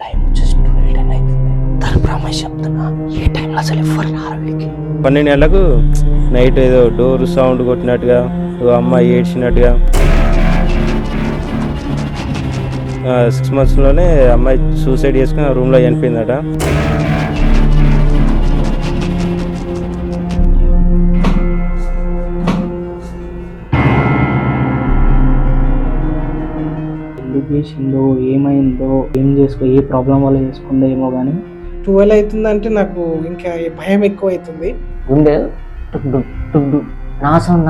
Time వచ్చేసి twelve ten అవుతుంది చెప్తున్నా ఏ టైంలో అసలు రారు పన్నెండు నెలలకు నైట్ ఏదో డోర్ సౌండ్ కొట్టినట్టుగా ఓ అమ్మాయి ఏడ్చినట్టుగా. సిక్స్ మంత్స్లోనే అమ్మాయి సూసైడ్ చేసుకుని రూమ్లో చనిపోయిందట. చేసిందో ఏమైందో ఏం చేసుకో ఏ ప్రాబ్లం వల్ల చేసుకుందో ఏమో కానీ ట్వెల్వ్ అవుతుందంటే నాకు ఇంకా భయం ఎక్కువ అవుతుంది గుండె టుక్ టుక్ టుక్ టుక్. నా సౌండ్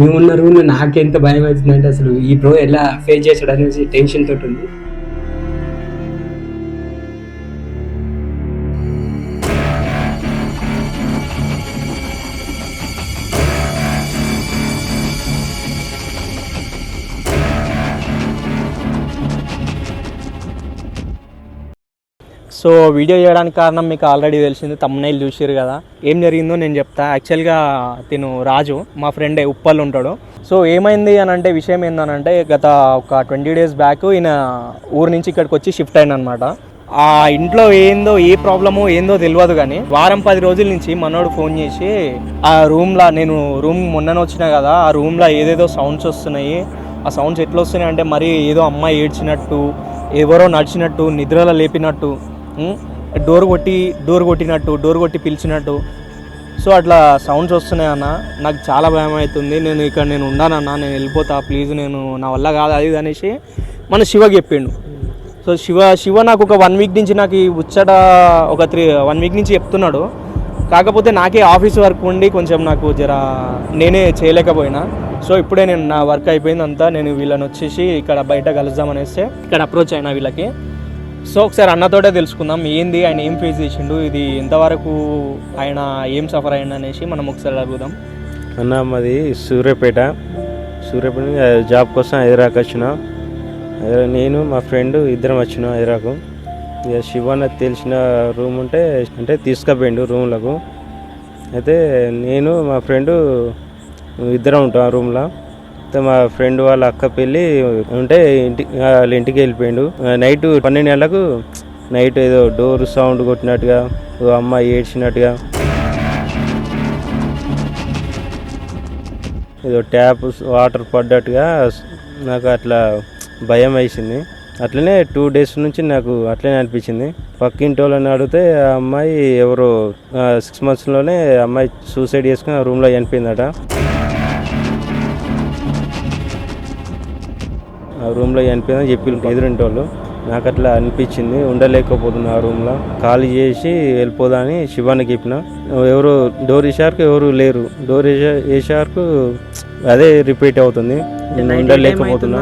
మేము ఉన్న రూమ్ నాకు ఎంత భయం అవుతుందంటే అసలు ఈ బ్రో ఎలా ఫేస్ చేస్తాడు అనేసి టెన్షన్ తోటి ఉంది. సో వీడియో చేయడానికి కారణం మీకు ఆల్రెడీ తెలిసింది తమ్నైల్ చూసారు కదా. ఏం జరిగిందో నేను చెప్తా. యాక్చువల్గా తిను రాజు మా ఫ్రెండే ఉప్పల్ ఉంటాడు. సో ఏమైంది అని అంటే విషయం ఏందనంటే గత ఒక ట్వంటీ డేస్ బ్యాక్ ఈయన ఊరు నుంచి ఇక్కడికి వచ్చి షిఫ్ట్ అయిందనమాట. ఆ ఇంట్లో ఏందో ఏ ప్రాబ్లమో ఏందో తెలియదు కానీ వారం పది రోజుల నుంచి మనోడు ఫోన్ చేసి ఆ రూమ్లో నేను రూమ్ మొన్న వచ్చినా కదా ఆ రూమ్లో ఏదేదో సౌండ్స్ వస్తున్నాయి. ఆ సౌండ్స్ ఎట్లా వస్తున్నాయి అంటే మరి ఏదో అమ్మాయి ఏడ్చినట్టు ఎవరో నడిచినట్టు నిద్రలో లేపినట్టు. డోర్ కొట్టి డోర్ కొట్టినట్టు డోర్ కొట్టి పిలిచినట్టు. సో అట్లా సౌండ్స్ వస్తున్నాయి అన్న. నాకు చాలా భయం అవుతుంది. నేను ఇక్కడ నేను ఉండానన్న నేను వెళ్ళిపోతా. ప్లీజ్ నేను నా వల్ల కాదు. అది అనేసి మన శివకి చెప్పిండు. సో శివ శివ నాకు ఒక వన్ వీక్ నుంచి నాకు ఈ ఉచ్చట ఒక త్రీ వన్ వీక్ నుంచి చెప్తున్నాడు. కాకపోతే నాకే ఆఫీస్ వర్క్ ఉండి కొంచెం నాకు జర నేనే చేయలేకపోయినా. సో ఇప్పుడే నేను నా వర్క్ అయిపోయింది అంతా నేను వీళ్ళని వచ్చేసి ఇక్కడ బయట కలుద్దాం అనేసి ఇక్కడ అప్రోచ్ అయినా వీళ్ళకి. సో ఒకసారి అన్నతోటే తెలుసుకుందాం ఏంది ఆయన ఏం ఫేస్ చేసిండు ఇది ఎంతవరకు ఆయన ఏం సఫర్ అయ్యిండు అనేసి మనం ఒకసారి అడుగుదాం. అన్న మాది సూర్యాపేట. సూర్యాపేట జాబ్ కోసం హైదరాబాద్ వచ్చిన. నేను మా ఫ్రెండ్ ఇద్దరం వచ్చిన హైదరాకు ఇక శివన్న తెలిసిన రూమ్ ఉంటే అంటే తీసుకుపోయిండు రూమ్లకు అయితే నేను మా ఫ్రెండ్ ఇద్దరం ఉంటాం ఆ రూమ్లో అయితే మా ఫ్రెండ్ వాళ్ళ అక్క పెళ్ళి ఉంటే ఇంటి వాళ్ళ ఇంటికి వెళ్ళిపోయిండు. నైట్ పన్నెండు గంటలకు నైట్ ఏదో డోర్ సౌండ్ కొట్టినట్టుగా ఓ అమ్మాయి ఏడ్చినట్టుగా ఏదో ట్యాప్ వాటర్ పడ్డట్టుగా నాకు అట్లా భయం వేసింది. అట్లనే టూ డేస్ నుంచి నాకు అట్లనే అనిపించింది. పక్కింటి వాళ్ళని అడిగితే ఆ అమ్మాయి ఎవరో సిక్స్ మంత్స్లోనే అమ్మాయి సూసైడ్ చేసుకుని ఆ రూమ్లో చనిపోయిందట. రూమ్లో చనిపోయిందని చెప్పి ఎదురింటి వాళ్ళు నాకు అట్లా అనిపించింది. ఉండలేకపోతున్నా ఆ రూమ్లో. ఖాళీ చేసి వెళ్ళిపోదా అని శివానికి చెప్పిన. ఎవరు డోర్ వేసారుకు ఎవరు లేరు. డోర్ వేసా వేసారుకు అదే రిపీట్ అవుతుంది. నేను ఉండలేకపోతున్నా.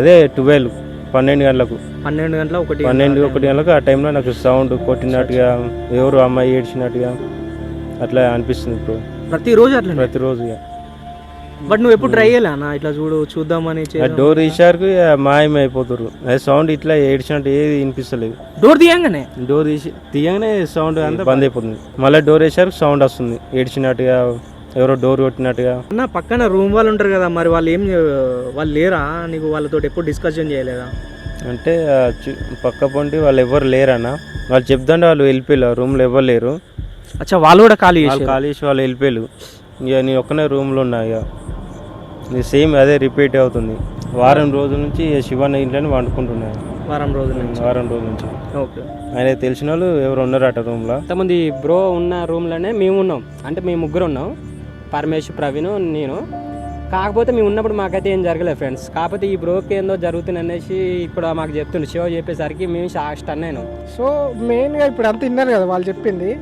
అదే ట్వెల్వ్ పన్నెండు గంటలకు. పన్నెండు గంటల ఒకటి పన్నెండు ఒకటి గంటలకు ఆ టైంలో నాకు సౌండ్ కొట్టినట్టుగా ఎవరు అమ్మాయి ఏడ్చినట్టుగా అట్లా అనిపిస్తుంది ఇప్పుడు. ప్రతిరోజు అట్లా ప్రతిరోజు. బట్ నువ్వు ఎప్పుడు ట్రై చేయలే అన్న? ఇట్లా చూడు చూద్దామని డోర్ తీసారుకు ఇక మాయమైపోతారు అదే సౌండ్ ఇట్లా ఏడ్చినట్టు ఏది వినిపిస్తలేదు. డోర్ తీయంగానే? డోర్ తీసి తీయగానే సౌండ్ అంతా బంద్ అయిపోతుంది. మళ్ళీ డోర్ వేసారు సౌండ్ వస్తుంది. ఏడ్చినట్టుగా ఎవరో డోర్ కొట్టినట్టుగా. అన్న పక్కన రూమ్ వాళ్ళు ఉంటారు కదా మరి వాళ్ళు ఏం వాళ్ళు లేరా? నీకు వాళ్ళతో ఎప్పుడు డిస్కషన్ చేయలేదా? అంటే పక్క పొంటి వాళ్ళు ఎవరు లేరన్న. వాళ్ళు చెప్తుంటే వాళ్ళు వెళ్ళిపోయారు రూమ్లో ఎవరు లేరు. అచ్చా వాళ్ళు కూడా ఖాళీ ఖాళీ చేసి వాళ్ళు వెళ్ళిపోయారు ఇక నేను ఒక్కనే రూమ్లో ఉన్నా ఇక. సేమ్ అదే రిపీట్ అవుతుంది. వారం రోజుల నుంచి శివన్న ఇంట్లోనే వండుకుంటున్నాను వారం రోజుల నుంచి? వారం రోజుల నుంచి. ఓకే. ఆయన తెలిసిన వాళ్ళు ఎవరు ఉన్నారట రూమ్లో? ఎంతమంది బ్రో ఉన్న రూమ్లోనే మేము ఉన్నాం. అంటే మేము ముగ్గురు ఉన్నాం. పరమేశ్ ప్రవీణ్ నేను. కాకపోతే మేము ఉన్నప్పుడు మాకైతే ఏం జరగలేదు ఫ్రెండ్స్. కాకపోతే ఈ బ్రోకి ఏందో జరుగుతుంది అనేసి ఇప్పుడు మాకు చెప్తుండే. శివ చెప్పేసరికి మేము స్టన్ అయినాం. సో మెయిన్గా ఇప్పుడు అంతా విన్నారు కదా వాళ్ళు చెప్పింది.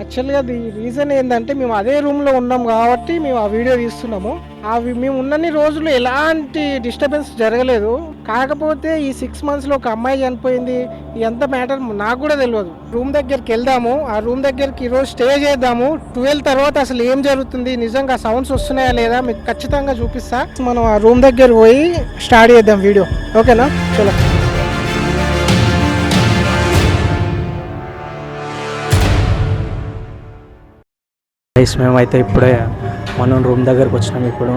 యాక్చువల్గా ది రీజన్ ఏంటంటే మేము అదే రూమ్లో ఉన్నాం కాబట్టి మేము ఆ వీడియో తీస్తున్నాము. అవి మేము ఉన్నన్ని రోజులు ఎలాంటి డిస్టర్బెన్స్ జరగలేదు. కాకపోతే ఈ సిక్స్ మంత్స్లో ఒక అమ్మాయి చనిపోయింది. ఎంత మ్యాటర్ నాకు కూడా తెలియదు రూమ్ దగ్గరికి వెళ్దాము. ఆ రూమ్ దగ్గరికి ఈరోజు స్టే చేద్దాము. ట్వెల్వ్ తర్వాత అసలు ఏం జరుగుతుంది? నిజంగా సౌండ్స్ వస్తున్నాయా లేదా? మీకు ఖచ్చితంగా చూపిస్తా. మనం ఆ రూమ్ దగ్గర పోయి స్టార్ట్ చేద్దాం వీడియో ఓకేనా చలో. గైస్ మేమైతే ఇప్పుడే మనం రూమ్ దగ్గరకు వచ్చినాం ఇప్పుడు.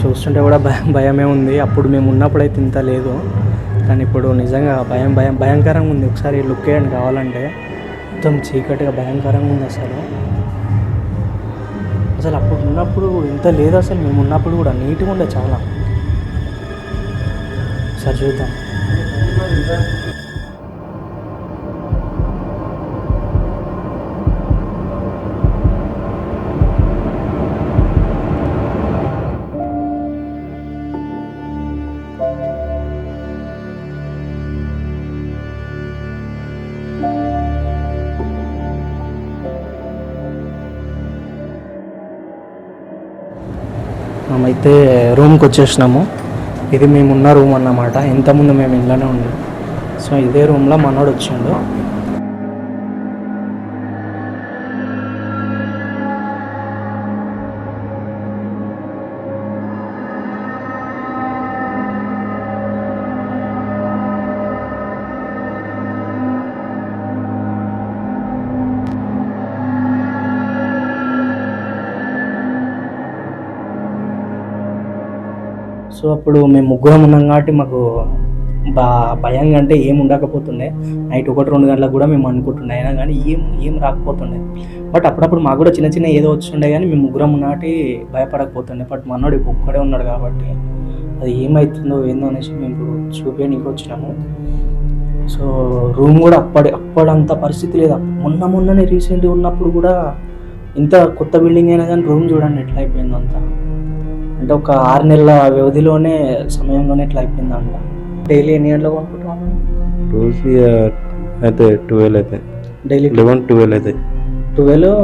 చూస్తుంటే కూడా భయం భయమే ఉంది. అప్పుడు మేము ఉన్నప్పుడు అయితే ఇంత లేదు కానీ ఇప్పుడు నిజంగా భయం భయం భయంకరంగా ఉంది. ఒకసారి లుక్ వేయండి కావాలంటే. మొత్తం చీకటిగా భయంకరంగా ఉంది అసలు. అసలు అప్పుడు ఉన్నప్పుడు ఇంత లేదు అసలు. మేము ఉన్నప్పుడు కూడా నీట్గా ఉండే చాలా. సరే చూద్దాం. అయితే రూమ్కి వచ్చేసినాము. ఇది మేము ఉన్న రూమ్ అన్నమాట. ఇంతకుముందు మేము ఇంట్లోనే ఉండే. సో ఇదే రూమ్లో మనోడు వచ్చిండు. సో అప్పుడు మేము ముగ్గురం ఉన్నాం కాబట్టి మాకు బా భయంగా అంటే ఏం ఉండకపోతుండే. నైట్ ఒకటి రెండు గంటలకు కూడా మేము అనుకుంటుండే. అయినా కానీ ఏం ఏం రాకపోతుండే. బట్ అప్పుడప్పుడు మాకు కూడా చిన్న చిన్న ఏదో వచ్చిండే కానీ మేము ముగ్గురం ఉన్నటి భయపడకపోతుండే. బట్ మనోడు ఒక్కడే ఉన్నాడు కాబట్టి అది ఏమవుతుందో ఏందో అనేసి మేము ఇప్పుడు చూపించడానికి వచ్చినాము. సో రూమ్ కూడా అప్పటి అప్పుడంత పరిస్థితి లేదు. మొన్న మొన్ననే రీసెంట్గా ఉన్నప్పుడు కూడా ఇంత కొత్త బిల్డింగ్ అయినా కానీ రూమ్ చూడండి ఎట్లా అయిపోయిందో అంతా. అంటే ఒక ఆరు నెలల వ్యవధిలోనే సమయంలోనే ఎట్లా అయిపోయిందంట. డైలీ ఎన్ని గంటలకు కొనుక్కుంటాం రోజు అయితే ట్వెల్వ్ అయితే. డైలీ లెవెన్ ట్వెల్వ్ అయితే. ట్వెల్వ్?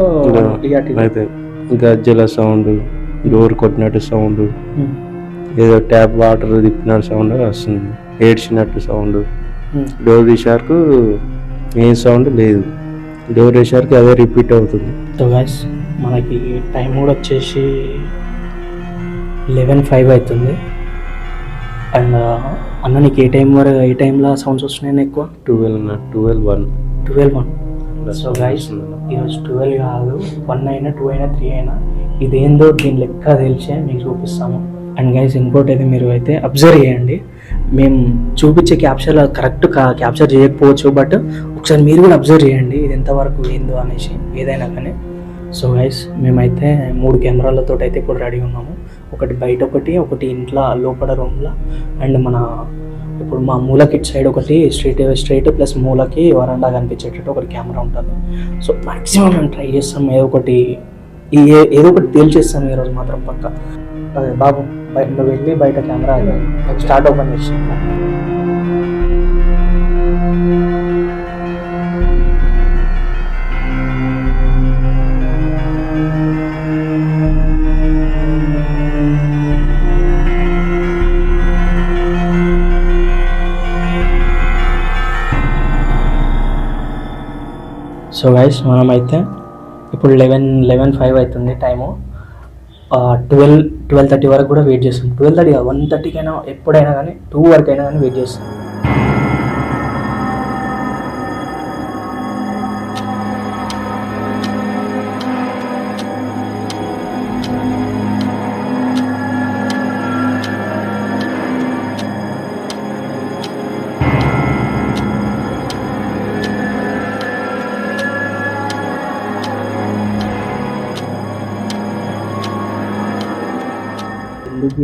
అయితే గజ్జల సౌండ్ డోర్ కొట్టినట్టు సౌండ్ ఏదో ట్యాప్ వాటర్ తిప్పినట్టు సౌండ్ వస్తుంది. ఏడ్చినట్టు సౌండ్. డోర్ తీసారకు ఏ సౌండ్ లేదు. డోర్ వేసారికి అదే రిపీట్ అవుతుంది. మనకి టైం కూడా వచ్చేసి లెవెన్ ఫైవ్ అవుతుంది. అండ్ అన్న నీకు ఏ టైం వరకు ఏ టైంలో సౌండ్స్ వస్తున్నాయి ఎక్కువ? Twelve twelve one. Twelve one. So guys ఈరోజు ట్వెల్వ్ కాదు వన్ అయినా టూ అయినా త్రీ అయినా ఇదేందో దీని లెక్క తెలిసే మీకు చూపిస్తాము. అండ్ గైస్ ఇంకోటి అయితే మీరు అయితే అబ్జర్వ్ చేయండి. మేము చూపించే క్యాప్చర్ కరెక్ట్ క్యాప్చర్ చేయకపోవచ్చు బట్ ఒకసారి మీరు కూడా అబ్జర్వ్ చేయండి ఇది ఎంతవరకు ఏందో అనేసి ఏదైనా కానీ. సో గైస్ మేమైతే మూడు కెమెరాలతో అయితే ఇప్పుడు రెడీ ఉన్నాము. ఒకటి బయట ఒకటి ఒకటి ఇంట్లో లోపల రూమ్లో. అండ్ మన ఇప్పుడు మా మూలకి ఇటు సైడ్ ఒకటి స్ట్రైట్ స్ట్రైట్ ప్లస్ మూలకి వరండా కనిపించేటట్టు ఒకటి కెమెరా ఉంటుంది. సో మ్యాక్సిమం మేము ట్రై చేస్తాం ఏదో ఒకటి ఈ ఏ- ఏదో ఒకటి తేల్చేస్తాం ఈరోజు మాత్రం పక్క. అదే బాబు బయట వెళ్ళి బయట కెమెరా స్టార్ట్ ఓపెన్ చేస్తాం సో గైస్ మనమైతే ఇప్పుడు లెవెన్ లెవెన్ ఫైవ్ అవుతుంది టైము ట్వెల్వ్ ట్వెల్వ్ థర్టీ వరకు కూడా వెయిట్ చేస్తాం. ట్వెల్వ్ థర్టీ వన్ థర్టీకైనా ఎప్పుడైనా కానీ టూ వరకు అయినా కానీ వెయిట్ చేస్తాం.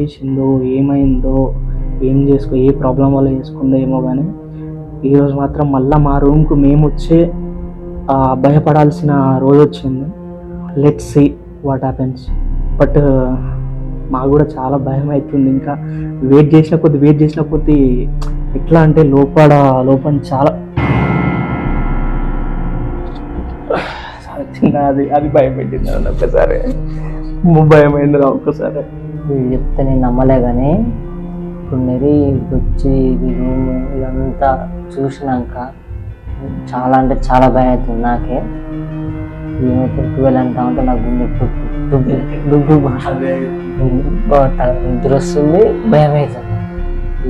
ఎందుకు చేసిందో ఏమైందో ఏం చేసుకో ఏ ప్రాబ్లం వల్ల చేసుకుందో ఏమో కానీ ఈరోజు మాత్రం మళ్ళీ మా రూమ్కు మేము వచ్చే భయపడాల్సిన రోజు వచ్చింది. Let see what happens but మాకు కూడా చాలా భయం అవుతుంది. ఇంకా వెయిట్ చేసిన కొద్ది వెయిట్ చేసిన కొద్ది ఎట్లా అంటే లోపల లోపల చాలా చిన్న అది అది భయం పెట్టింది ఒక్కసారి. భయం అయిందిరా ఒక్కసారి. వీళ్ళు చెప్తే నేను నమ్మలే కానీ ఇప్పుడు మరి వచ్చి ఇది రూమ్ ఇదంతా చూసినాక చాలా అంటే చాలా భయం అవుతుంది నాకే ఏమైతే ట్వెల్వ్ అంటా ఉంటే నాకు గుండె డుబ్బు నిద్ర వస్తుంది భయం అవుతుంది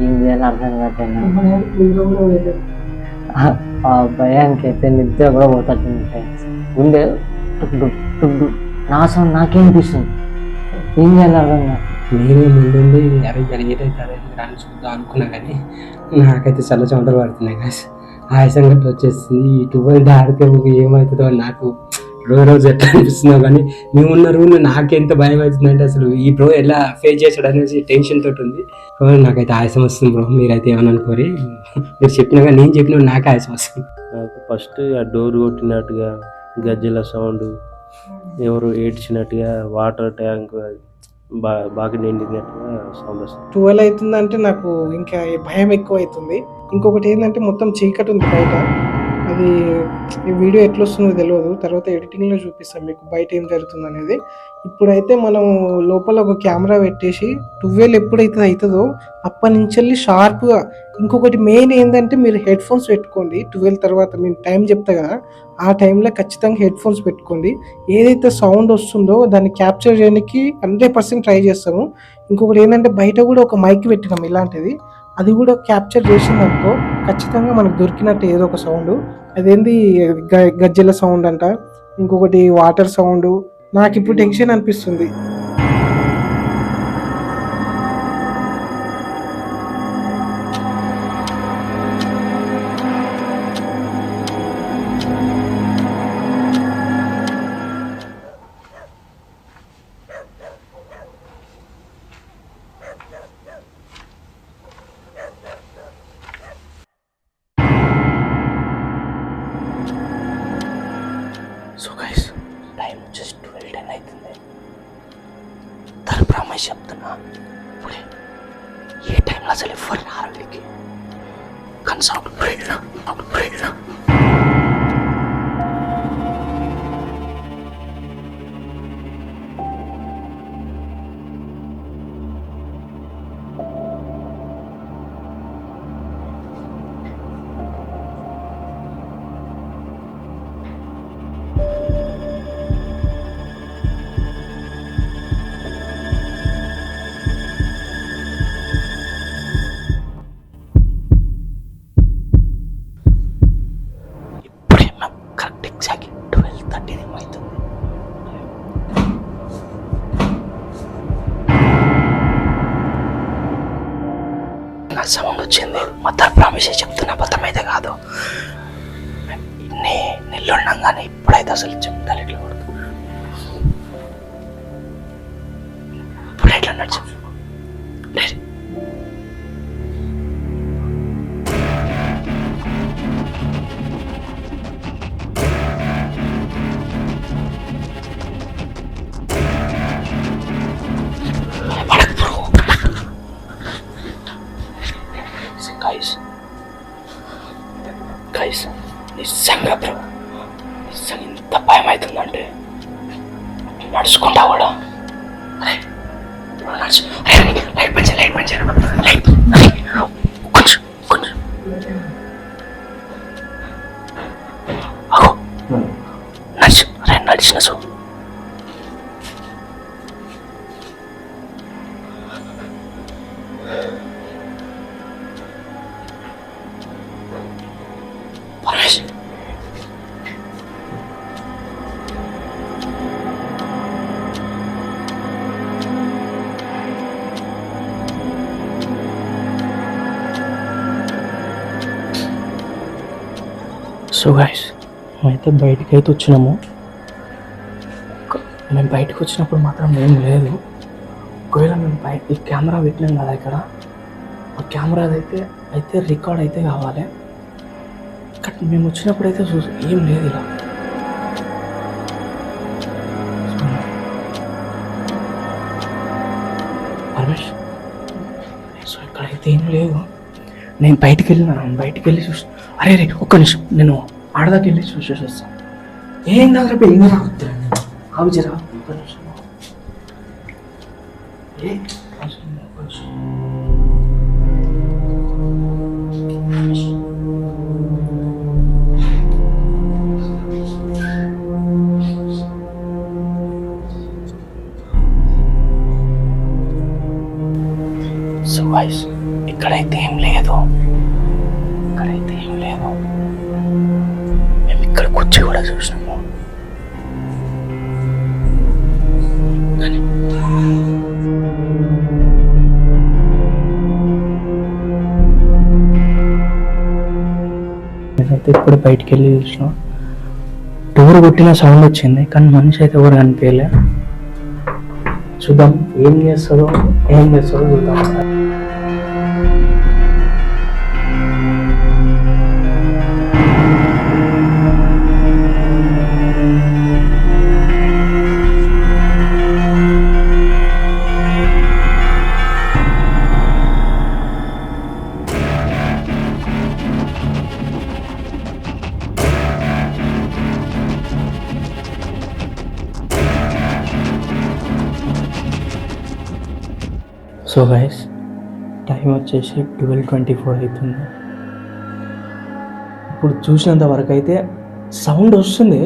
ఏం చేయాలో అర్థం కావట్లేదు ఆ- భయానికి అయితే నిద్ర కూడా పోతుంది ఫ్రెండ్స్ గుండె. నా సౌండ్ నాకే అనిపిస్తుంది ఏం చేయాలి అర్థం కాదు నేనే ముందుండి అరే జరిగేది ఏదైతే అని చూద్దాం అనుకున్నా కానీ నాకైతే చల్ల చెమటలు పడుతున్నాయి కాస్ ఆయాసం గట్రా వచ్చేస్తుంది ఇటువంటి ఆడితే ఏమవుతుందో అని నాకు రోజు రోజు ఎట్లా అనిపిస్తుందో కానీ మేము ఉన్న రూమ్లో నాకెంత భయం అవుతుందంటే అసలు ఈ బ్రో ఎలా ఫేస్ చేసాడు అనేసి టెన్షన్ తోటి ఉంది. బ్రో నాకైతే ఆయాసం వస్తుంది బ్రో మీరైతే ఏమని అనుకోరి? మీరు చెప్పినా కానీ నేను చెప్పిన నాకే ఆయాసం వస్తుంది. నాకు ఫస్ట్ ఆ డోర్ కొట్టినట్టుగా గజ్జల సౌండ్ ఎవరు ఏడ్చినట్టుగా వాటర్ ట్యాంక్ బా బాగా నిండినట్టుగా సౌండ్ వస్తుంది. ట్వెల్వ్ అవుతుందంటే నాకు ఇంకా భయం ఎక్కువ అవుతుంది ఇంకొకటి ఏంటంటే మొత్తం చీకటి ఉంది బయట. అది ఈ వీడియో ఎట్లా వస్తుందో తెలియదు తర్వాత ఎడిటింగ్లో చూపిస్తాం మీకు బయట ఏం జరుగుతుంది అనేది. ఇప్పుడైతే మనం లోపల ఒక కెమెరా పెట్టేసి టువెల్ ఎప్పుడైతే అవుతుందో అప్పటి నుంచి వెళ్ళి షార్ప్గా ఇంకొకటి మెయిన్ ఏంటంటే మీరు హెడ్ ఫోన్స్ పెట్టుకోండి. ట్వెల్వ్ తర్వాత మేము టైం చెప్తా కదా ఆ టైంలో ఖచ్చితంగా హెడ్ ఫోన్స్ పెట్టుకోండి. ఏదైతే సౌండ్ వస్తుందో దాన్ని క్యాప్చర్ చేయడానికి హండ్రెడ్ పర్సెంట్ ట్రై చేస్తాము. ఇంకొకటి ఏంటంటే బయట కూడా ఒక మైక్ పెట్టినాం ఇలాంటిది. అది కూడా క్యాప్చర్ చేసిందనుకో ఖచ్చితంగా మనకు దొరికినట్టు ఏదో ఒక సౌండ్ అదేంది గ- గజ్జెల సౌండ్ అంట ఇంకొకటి వాటర్ సౌండ్ నాకు ఇప్పుడు టెన్షన్ అనిపిస్తుంది. తను చెప్తున్నా. ఇప్పుడే ఏ టైంలో అసలు ఎవ్వరు రారు వీడికి కానీ నా సౌండ్ వచ్చింది మొత్తం ప్రామిస్ చెప్తున్నా మొత్తం అయితే కాదు. నే నెల్లు కానీ ఇప్పుడైతే అసలు చెప్తాను ఇట్లా ఇప్పుడు ఎట్లా నడిచి నడుచుకుంటా కూడా సో గైస్ మేమైతే బయటికి అయితే వచ్చినాము. మేము బయటకు వచ్చినప్పుడు మాత్రం ఏం లేదు. ఒకవేళ మేము బయట ఈ కెమెరా పెట్టినాం కదా ఇక్కడ ఆ కెమెరా అయితే అయితే రికార్డ్ అయితే కావాలి. కట్ మేము వచ్చినప్పుడు అయితే చూ ఏం లేదు ఇలా. పరమేష్ సో ఇక్కడైతే ఏం లేదు. నేను బయటికి వెళ్ళినా బయటికి వెళ్ళి చూసి అరే రే ఒక్క నిమిషం నేను ఆడదాకి వెళ్ళి చూసేసి వస్తాను ఏం దగ్గర రేపు ఏం రావద్దు ఆవిజరా ఒక్క నిమిషం. ఏ? కూడా చూసినాము అయితే ఇప్పుడు బయటికి వెళ్ళి చూసిన. డోర్ కొట్టిన సౌండ్ వచ్చింది కానీ మనిషి అయితే ఎవరు కనిపించలే. చూద్దాం ఏం చేస్తారో ఏం చేస్తారో చూద్దాం. సో గైస్ టైం వచ్చేసి ట్వెల్వ్ ట్వంటీ ఫోర్ అవుతుంది. ఇప్పుడు చూసినంత వరకు అయితే సౌండ్ వస్తుంది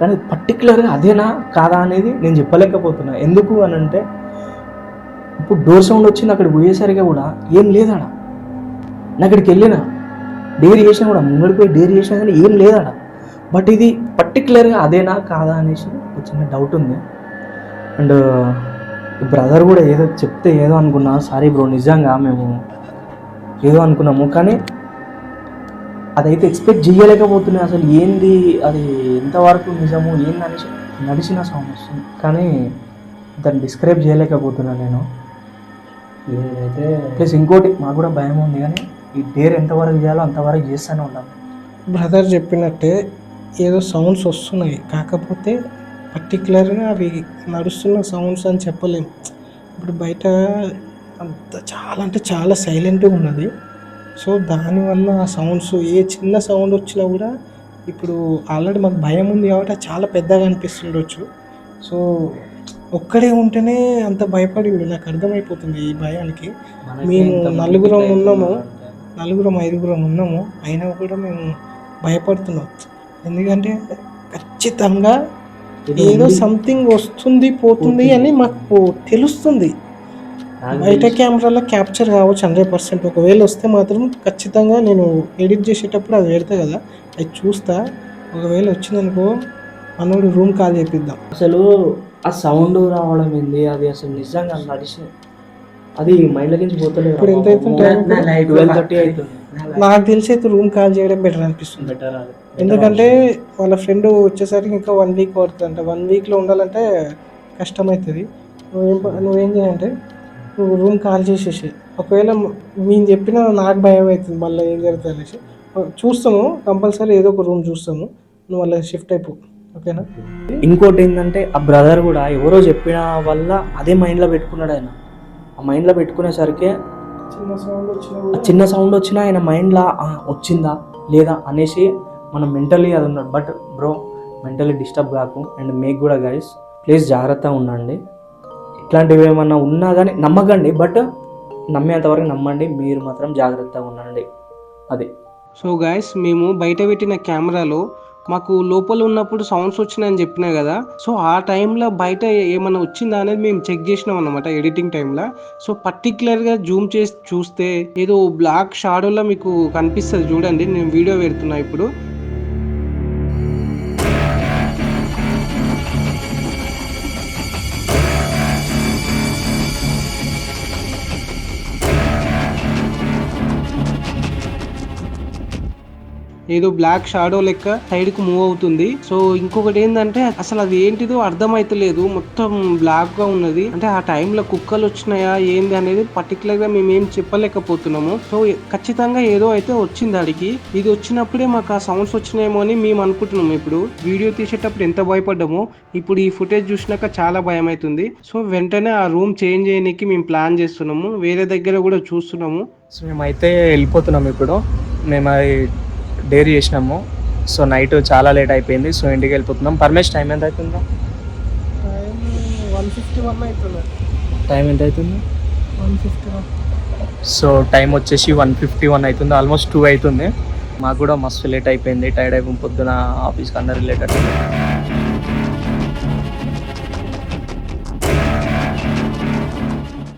కానీ పర్టికులర్గా అదేనా కాదా అనేది నేను చెప్పలేకపోతున్నా. ఎందుకు అని అంటే ఇప్పుడు డోర్ సౌండ్ వచ్చింది అక్కడ పోయేసరిగా కూడా ఏం లేదాడ నేను అక్కడికి వెళ్ళినా డేరీ చేసినా కూడా ముంగడికి పోయి డేరీ చేసినా కానీ ఏం లేదాడ బట్ ఇది పర్టికులర్గా అదేనా కాదా అనేసి ఒక చిన్న డౌట్ ఉంది. అండ్ బ్రదర్ కూడా ఏదో చెప్తే ఏదో అనుకున్నా సారీ బ్రో నిజంగా మేము ఏదో అనుకున్నాము కానీ అదైతే ఎక్స్పెక్ట్ చేయలేకపోతున్నాయి. అసలు ఏంది అది ఎంతవరకు నిజము ఏంది అనేసి నడిచిన సౌండ్ వస్తుంది. కానీ దాన్ని డిస్క్రైబ్ చేయలేకపోతున్నాను నేను. నేనైతే ప్లస్ ఇంకోటి మాకు కూడా భయం ఉంది కానీ ఈ డేర్ ఎంతవరకు చేయాలో అంతవరకు చేస్తూనే ఉంటాను బ్రదర్ చెప్పినట్టే ఏదో సౌండ్స్ వస్తున్నాయి. కాకపోతే పర్టికులర్గా అవి నడుస్తున్న సౌండ్స్ అని చెప్పలేం. ఇప్పుడు బయట అంత చాలా అంటే చాలా సైలెంట్గా ఉన్నది. సో దానివల్ల ఆ సౌండ్స్ ఏ చిన్న సౌండ్ వచ్చినా కూడా ఇప్పుడు ఆల్రెడీ మాకు భయం ఉంది కాబట్టి చాలా పెద్దగా అనిపిస్తుండొచ్చు. సో ఒక్కడే ఉంటేనే అంత భయపడి నాకు అర్థమైపోతుంది ఈ భయానికి. మేము నలుగురం ఉన్నాము. నలుగురం ఐదుగురం ఉన్నాము. అయినా కూడా మేము భయపడుతున్నాం. ఎందుకంటే ఖచ్చితంగా ఏదో సంథింగ్ వస్తుంది పోతుంది అని మాకు తెలుస్తుంది. బయట కెమెరాలో క్యాప్చర్ కావచ్చు హండ్రెడ్ పర్సెంట్ ఒకవేళ వస్తే మాత్రం ఖచ్చితంగా నేను ఎడిట్ చేసేటప్పుడు అది పెడతా కదా అది చూస్తా. ఒకవేళ వచ్చిందనుకో మనోడు రూమ్ కాల్ చేపిద్దాం. అసలు ఆ సౌండ్ రావడం ఏంది? అది అసలు నిజంగా నడిచి అది మైండ్ల నుంచి పోతలేదు ఇప్పుడు ఎంత అవుతుంది. నాకు తెలిసి అయితే రూమ్ కాల్ చేయడం బెటర్ అనిపిస్తుంది. బెటర్ ఎందుకంటే వాళ్ళ ఫ్రెండ్ వచ్చేసరికి ఇంకా వన్ వీక్ పడుతుందంట. వన్ వీక్లో ఉండాలంటే కష్టమవుతుంది నువ్వేం నువ్వేం చేయాలంటే నువ్వు రూమ్ కాల్ చేసేసి ఒకవేళ మేము చెప్పినా నాకు భయం అవుతుంది మళ్ళీ ఏం జరుగుతుంది అనేసి. చూస్తాము కంపల్సరీ ఏదో ఒక రూమ్ చూస్తాము నువ్వు మళ్ళీ షిఫ్ట్ అయిపో. ఓకేనా? ఇంకోటి ఏంటంటే ఆ బ్రదర్ కూడా ఎవరో చెప్పిన వల్ల అదే మైండ్లో పెట్టుకున్నాడు ఆయన. ఆ మైండ్లో పెట్టుకునేసరికి చిన్న సౌండ్ వచ్చినా ఆ చిన్న సౌండ్ వచ్చినా ఆయన మైండ్లో వచ్చిందా లేదా అనేసి మనం మెంటలీ అది ఉన్నాడు. బట్ బ్రో మెంటలీ డిస్టర్బ్ కాకు. అండ్ మీకు కూడా గైస్ ప్లీజ్ జాగ్రత్తగా ఉండండి. ఇట్లాంటివి ఏమన్నా ఉన్నా కానీ నమ్మకండి. బట్ నమ్మేంతవరకు నమ్మండి. మీరు మాత్రం జాగ్రత్తగా ఉండండి. అది. సో గాయస్ మేము బయట పెట్టిన కెమెరాలో మాకు లోపల ఉన్నప్పుడు సౌండ్స్ వచ్చినాయని చెప్పినా కదా. సో ఆ టైంలో బయట ఏమైనా వచ్చిందా అనేది మేము చెక్ చేసినాం అనమాట ఎడిటింగ్ టైంలో సో పర్టికులర్గా జూమ్ చేసి చూస్తే ఏదో బ్లాక్ షాడోలో మీకు కనిపిస్తుంది చూడండి నేను వీడియో పెడుతున్నా ఇప్పుడు. ఏదో బ్లాక్ షాడో లెక్క సైడ్కు మూవ్ అవుతుంది. సో ఇంకొకటి ఏంటంటే అసలు అది ఏంటిదో అర్థమైతలేదు. మొత్తం బ్లాక్గా ఉన్నది. అంటే ఆ టైంలో కుక్కలు వచ్చినాయా ఏంది అనేది పర్టికులర్గా మేము ఏం చెప్పలేకపోతున్నాము సో ఖచ్చితంగా ఏదో అయితే వచ్చింది అడిగి ఇది వచ్చినప్పుడే మాకు ఆ సౌండ్స్ వచ్చినాయేమో అని మేము అనుకుంటున్నాము ఇప్పుడు. వీడియో తీసేటప్పుడు ఎంత భయపడ్డామో ఇప్పుడు ఈ ఫుటేజ్ చూసినాక చాలా భయం అవుతుంది సో వెంటనే ఆ రూమ్ చేంజ్ చేయడానికి మేము ప్లాన్ చేస్తున్నాము. వేరే దగ్గర కూడా చూస్తున్నాము. సో మేమైతే వెళ్ళిపోతున్నాము ఇప్పుడు. మేము డేరీ చేసినాము. సో నైట్ చాలా లేట్ అయిపోయింది. సో ఇంటికి వెళ్ళిపోతున్నాం. పర్మేష్ టైం ఎంత అవుతుందో? వన్ ఫిఫ్టీ వన్ అవుతుంది టైం ఎంత అవుతుంది? One fifty one so time వచ్చేసి వన్ ఫిఫ్టీ వన్ అవుతుంది. ఆల్మోస్ట్ టూ అవుతుంది. మాకు కూడా మస్తు లేట్ అయిపోయింది. టైర్డ్ అయిపోయింది పొద్దున ఆఫీస్కి అందరు లేట్ అవుతుంది